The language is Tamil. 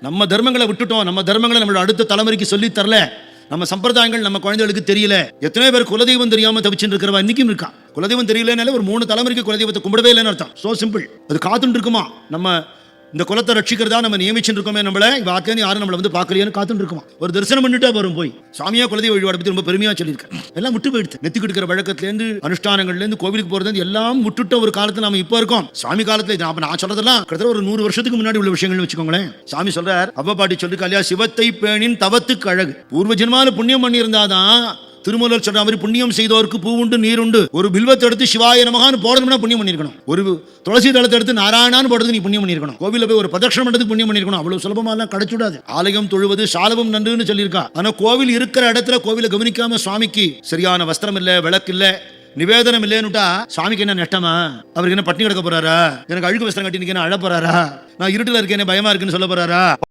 நம்ம தர்மங்களை விட்டுட்டோம். நம்ம தர்மங்களை நம்மளோட அடுத்த தலைமுறைக்கு சொல்லி தரல. நம்ம சம்பிரதாயங்கள் நம்ம குழந்தைகளுக்கு தெரியல. எத்தனை பேர் குலதெய்வம் தெரியாம தவிச்சுட்டு இருக்கிறவா இன்னைக்கும் இருக்கா? குலதெய்வம் தெரியலனால ஒரு மூணு தலைமுறைக்கு குலதெய்வத்தை கும்பிடவே இல்லைன்னு அர்த்தம். சோ சிம்பிள் அது காத்துட்டு இருக்குமா? நம்ம இந்த குலத்தை ரட்சிக்கிறதா நம்ம நியமிச்சிருக்கோமே இருக்கோமே நம்மள இவ யாரும் நம்மளை வந்து பார்க்கலையான்னு காத்துட்டு இருக்குமா? ஒரு தரிசனம் பண்ணிட்டா வரும் போய். சாமியா குலதெய்வ வழிபாடு பத்தி ரொம்ப பெருமையா சொல்லியிருக்கேன் எல்லாம் விட்டு போயிடுது. நெத்திக்கு எடுக்கிற வழக்கத்துலேருந்து அனுஷ்டானங்கள்லேருந்து கோவிலுக்கு போறது எல்லாம் விட்டுட்ட ஒரு காலத்துல நம்ம இப்போ இருக்கோம். சாமி காலத்துல இது நான் சொல்றதெல்லாம் கிட்டத்தட்ட ஒரு நூறு வருஷத்துக்கு முன்னாடி உள்ள விஷயங்கள்னு வச்சுக்கோங்களேன். சாமி சொல்றார் அவ்வ பாட்டி சொல்லி இல்லையா சிவத்தை பேணின் தவத்துக்கு அழகு. பூர்வ ஜென்மால புண்ணியம் பண்ணியிருந்தாதான் திருமூலர் சொல்ற மாதிரி புண்ணியம் செய்தோருக்கு பூவுண்டு நீருண்டு ஒரு பில்வத்தை எடுத்து சிவாய நமகான்னு போடணும்னா புண்ணியம் பண்ணியிருக்கணும் ஒரு துளசி தளத்தை எடுத்து நாராயணான்னு போடுறது நீ புண்ணியம் பண்ணியிருக்கணும் கோவில போய் ஒரு பிரதட்சணம் பண்ணுறதுக்கு புண்ணியம் பண்ணியிருக்கணும் அவ்வளவு சுலபமா எல்லாம் கிடைச்சுடாது. ஆலயம் தொழுவது சாலவும் நன்றுன்னு சொல்லியிருக்கா. ஆனா கோவில் இருக்கிற இடத்துல கோவிலை கவனிக்காம சுவாமிக்கு சரியான வஸ்திரம் இல்ல விளக்கு இல்ல நிவேதனம் இல்லைன்னுட்டா சாமிக்கு என்ன நஷ்டமா? அவருக்கு என்ன பட்டினி கிடக்க போறாரா? எனக்கு அழுக்கு வஸ்திரம் கட்டி என்ன அழ போறாரா? நான் இருட்டுல இருக்கேன் பயமா இருக்குன்னு சொல்ல போறாரா?